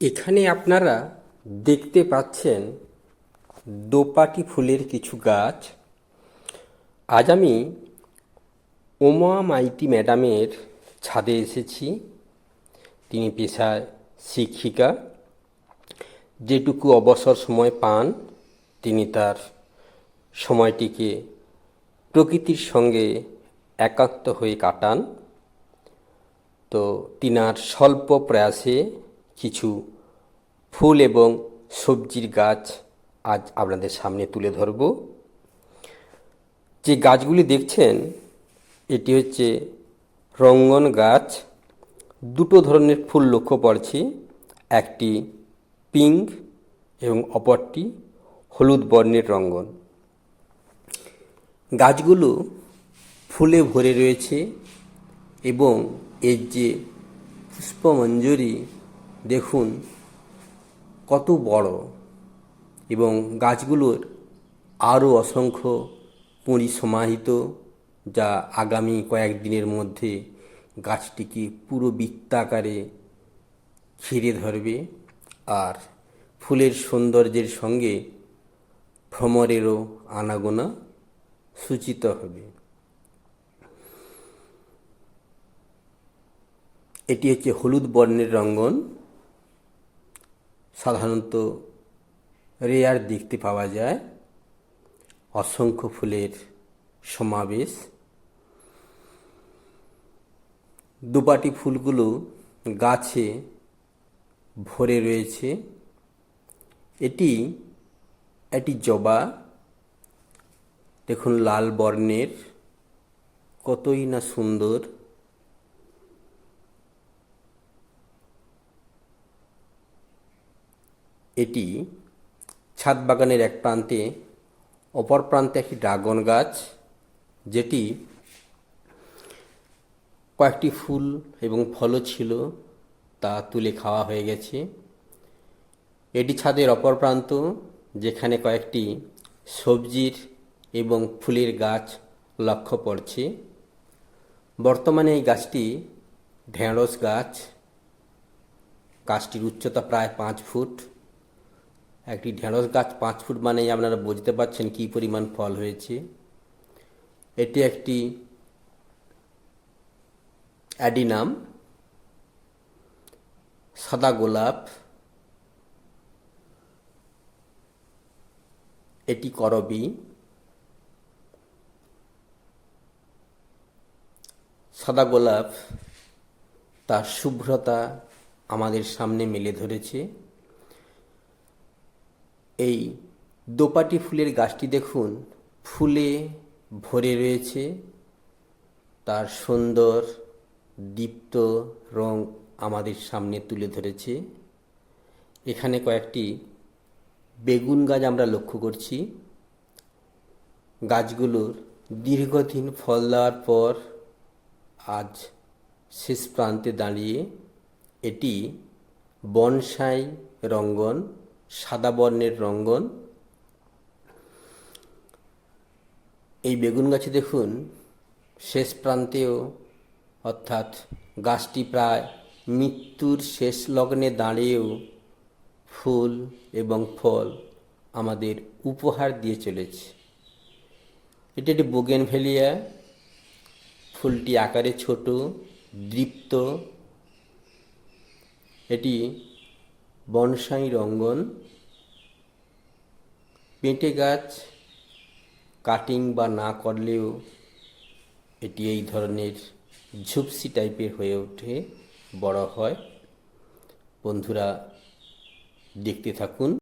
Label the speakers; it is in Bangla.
Speaker 1: এখানে আপনারা দেখতে পাচ্ছেন দোপাটি ফুলের কিছু গাছ। আজ আমি ওমা মাইতি ম্যাডামের ছাদে এসেছি। তিনি পেশায় শিক্ষিকা। যেটুকু অবসর সময় পান, তিনি তার সময়টিকে প্রকৃতির সঙ্গে একাত্ম হয়ে কাটান। তো তিনার স্বল্প প্রয়াসে কিছু ফুল এবং সবজির গাছ আজ আপনাদের সামনে তুলে ধরব। যে গাছগুলি দেখছেন, এটি হচ্ছে রঙ্গন গাছ। দুটো ধরনের ফুল লক্ষ্য পড়ছি একটি পিঙ্ক এবং অপরটি হলুদ বর্ণের রঙ্গন। গাছগুলো ফুলে ভরে রয়েছে এবং এর যে পুষ্পমঞ্জরি দেখুন কত বড় এবং গাছগুলোর আরও অসংখ্য কুঁড়ি সমাহিত যা আগামী কয়েকদিনের মধ্যে গাছটিকে পুরো বৃত্তাকারে ঘিরে ধরবে আর ফুলের সৌন্দর্যের সঙ্গে ভ্রমরেরও আনাগোনা সূচিত হবে। এটি হচ্ছে হলুদ বর্ণের রঙ্গন। সাধারণত রেয়ার দেখতে পাওয়া যায়। অসংখ্য ফুলের সমাবেশ। দুপাটি ফুলগুলো গাছে ভরে রয়েছে। এটি একটি জবা। দেখুন, লাল বর্ণের। কতই না সুন্দর। এটি ছাদ বাগানের এক প্রান্তে, অপর প্রান্তে একটি ড্রাগন গাছ, যেটি কয়েকটি ফুল এবং ফলও ছিল তা তুলে খাওয়া হয়ে গেছে। এটি ছাদের অপর প্রান্ত, যেখানে কয়েকটি সবজির এবং ফুলের গাছ লক্ষ্য পড়ছে। বর্তমানে এই গাছটি ঢেঁড়স গাছ। গাছটির উচ্চতা প্রায় পাঁচ ফুট। একটি ঢেঁড়স গাছ পাঁচ ফুট মানেই আপনারা বুঝতে পারছেন কী পরিমাণ ফল হয়েছে। এটি একটি অ্যাডিনাম, সাদা গোলাপ। এটি করবি। সাদা গোলাপ তার শুভ্রতা আমাদের সামনে মেলে ধরেছে। এই দোপাটি ফুলের গাছটি দেখুন, ফুলে ভরে রয়েছে। তার সুন্দর, দীপ্ত রং আমাদের সামনে তুলে ধরেছে। এখানে কয়েকটি বেগুন গাছ আমরা লক্ষ্য করছি। গাছগুলোর দীর্ঘদিন ফল দেওয়ার পর আজ শেষ প্রান্তে দাঁড়িয়ে এটি বনসাই রঙ্গন। সাদা বর্ণের রঙ্গন। এই বেগুন গাছে দেখুন, শেষ প্রান্তেও অর্থাৎ গাছটি প্রায় মৃত্যুর শেষ লগ্নে দাঁড়িয়েও ফুল এবং ফল আমাদের উপহার দিয়ে চলেছে। এটি একটি বোগেন বোগেনভেলিয়া ফুলটি আকারে ছোট, দৃপ্ত। এটি বনসাই রঙ্গন, পেঁটে গাছ, কাটিং বা না করলেও এটি এই ধরনের ঝুপসি টাইপের হয়ে ওঠে, বড় হয়। বন্ধুরা, দেখতে থাকুন।